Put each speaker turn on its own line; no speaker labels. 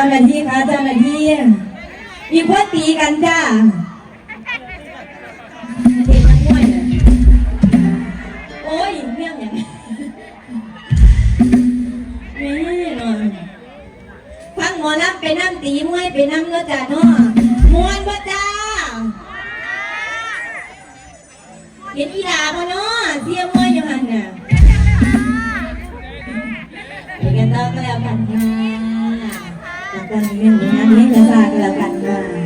เจ้าหน้าที่คะเจ้าหน้าที่ มีพวกตีกันจ้าเด็กนักมวยเนี่ยโอ้ยเรื่องอย่างนี้นี่นอนฟังหมอลำไปน้ำตีมวยไปน้ำเนื้อจ้าเนาะมวนบ่จ้าเห็นอีหลาบ่เนาะเสียมวยอยู่หันน่ะไปกันต่อก็แล้วกันค่ะแล้ว กันเรื่องงานนี้จะพากันแล้วกันค่ะ